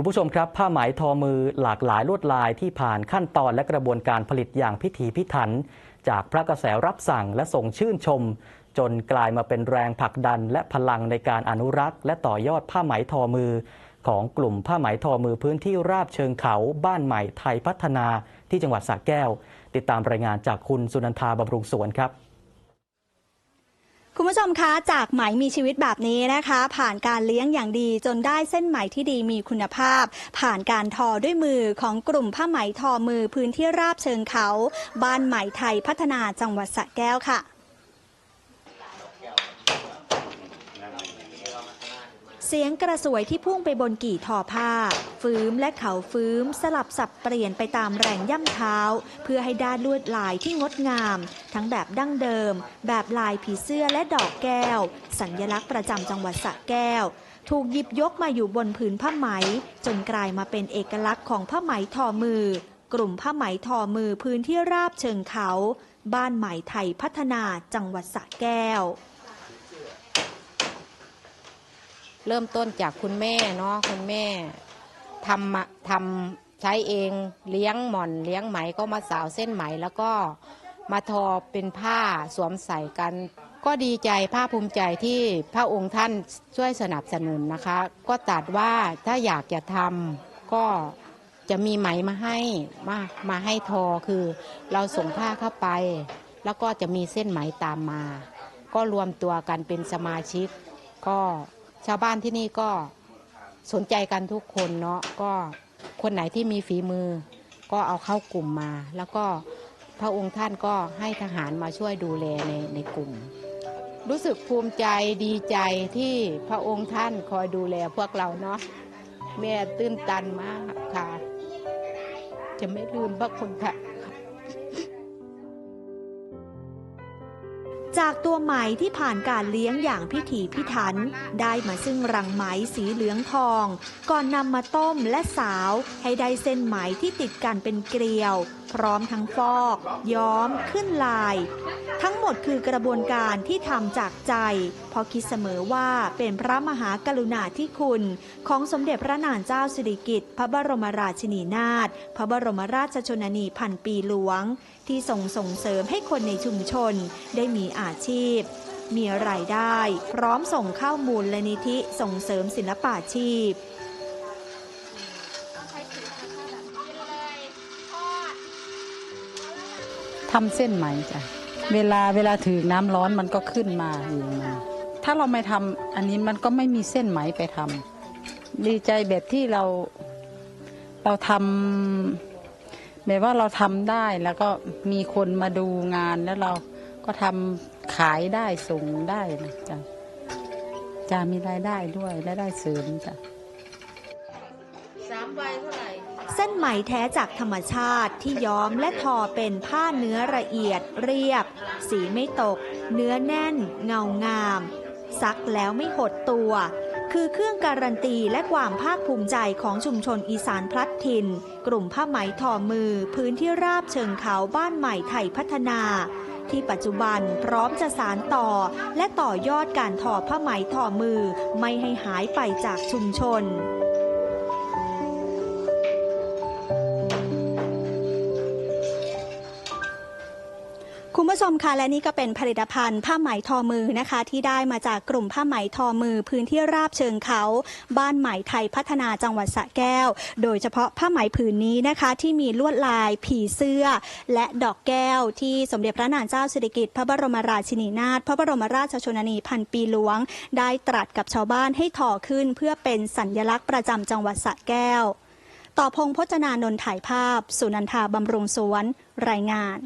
คุณผู้ชมครับ ผ้าไหมทอมือหลากหลายลวดลายที่ผ่านขั้นตอนและกระบวนการผลิตอย่างพิถีพิถัน จากพระกระแสรับสั่งและส่งชื่นชม จนกลายมาเป็นแรงผลักดันและพลังในการอนุรักษ์ และต่อยอดผ้าไหมทอมือ ของกลุ่มผ้าไหมทอมือพื้นที่ราบเชิงเขาบ้านใหม่ไทยพัฒนาที่จังหวัดสระแก้ว ติดตามรายงานจากคุณสุนันทาบำรุงสวนครับ ผู้ชมคะจากไหมมีชีวิตแบบนี้นะคะ ผ่านการเลี้ยงอย่างดีจนได้เส้นไหมที่ดีมีคุณภาพ ผ่านการทอด้วยมือของกลุ่มผ้าไหมทอมือพื้นที่ราบเชิงเขา บ้านไหมไทยพัฒนาจังหวัดสระแก้วค่ะ เสียงกระสวยที่พุ่งไปบนกี่ทอผ้า ฟื้มและเขาฟื้มสลับสับเปลี่ยนไปตามแรงย่ำเท้า เพื่อให้ได้ลวดลายที่งดงาม ทั้งแบบดั้งเดิม แบบลายผีเสื้อและดอกแก้ว สัญลักษณ์ประจำจังหวัดสระแก้ว ถูกหยิบยกมาอยู่บนผืนผ้าไหม จนกลายมาเป็นเอกลักษณ์ของผ้าไหมทอมือ กลุ่มผ้าไหมทอมือพื้นที่ราบเชิงเขา บ้านไหมไทยพัฒนาจังหวัดสระแก้ว เริ่มต้นจากคุณแม่เนาะคุณแม่ทำมาทำใช้เองเลี้ยงหม่อนเลี้ยงไหมก็มาสาวเส้นไหม แล้วก็มาทอเป็นผ้าสวมใส่กัน ก็ดีใจภาคภูมิใจที่พระองค์ท่านช่วยสนับสนุนนะคะ ก็ตัดว่าถ้าอยากจะทำก็จะมีไหมมาให้มามาให้ทอคือเราส่งผ้าเข้าไป แล้วก็จะมีเส้นไหมตามมา ก็รวมตัวกันเป็นสมาชิกก็ ชาวบ้านที่นี่ก็สนใจกันทุกคนเนาะก็คนไหนที่มีฝีมือ ก็เอาเข้ากลุ่มมา แล้วก็พระองค์ท่านก็ให้ทหารมาช่วยดูแลในในกลุ่ม รู้สึกภูมิใจดีใจที่พระองค์ท่านคอยดูแลพวกเราเนาะแม่ตื้นตันมากค่ะ จะไม่ลืมพระคุณค่ะ จากตัวไหมที่ผ่านการเลี้ยงอย่างพิถีพิถัน ได้มาซึ่งรังไหมสีเหลืองทอง ก่อนนำมาต้มและสาวให้ได้เส้นไหมที่ติดกันเป็นเกลียว พร้อมทั้งฟอก ย้อม ขึ้นลาย ทั้งหมดคือกระบวนการที่ทำจากใจเพราะคิดเสมอว่าเป็นพระมหากรุณาธิคุณ ของสมเด็จพระนางเจ้าสิริกิติ์พระบรมราชินีนาถพระบรมราชชนนีพันปีหลวง ที่ส่งส่งเสริมให้คนในชุมชน ได้มีอาชีพ มีรายได้พร้อมส่งเข้ามูลและนิธิส่งเสริมศิลปาชีพทำเส้นไหมจ้ะเวลาเวลาถือน้ำร้อนมันก็ขึ้นมาเองมาถ้าเราไม่ทำอันนี้มันก็ไม่มีเส้นไหมไปทำดีใจแบบที่เราเราทำแบบว่าเราทำได้แล้วก็มีคนมาดูงานแล้วเราก็ทำ ขายได้ส่งได้นะจ้ะจะมีรายได้ด้วยรายได้เสริมจ้ะเส้นไหมแท้จากธรรมชาติที่ย้อมและทอเป็นผ้าเนื้อละเอียด เรียบ สีไม่ตก เนื้อแน่น เงางาม ซักแล้วไม่หดตัว คือเครื่องการันตีและความภาคภูมิใจของชุมชนอีสานพลัดถิ่น กลุ่มผ้าไหมทอมือ พื้นที่ราบเชิงเขาบ้านใหม่ไทยพัฒนา ที่ปัจจุบันพร้อมจะสารต่อ และต่อยอดการทอผ้าไหมทอมือไม่ให้หายไปจากชุมชน คุณผู้ชมคะและนี่ก็เป็นผลิตภัณฑ์ผ้าไหมทอมือนะคะ ที่ได้มาจากกลุ่มผ้าไหมทอมือ พื้นที่ราบเชิงเขา บ้านไหมไทยพัฒนาจังหวัดสระแก้ว โดยเฉพาะผ้าไหมผืนนี้นะคะ ที่มีลวดลายผีเสื้อ และดอกแก้ว ที่สมเด็จพระนางเจ้าสิริกิติ์พระบรมราชินีนาถพระบรมราชชนนีพันปีหลวง ได้ตรัสกับชาวบ้านให้ทอขึ้น เพื่อเป็นสัญลักษณ์ประจำจังหวัดสระแก้ว ต่อพงพจนานนท์ถ่ายภาพ สุนันทาบำรุงสวน รายงาน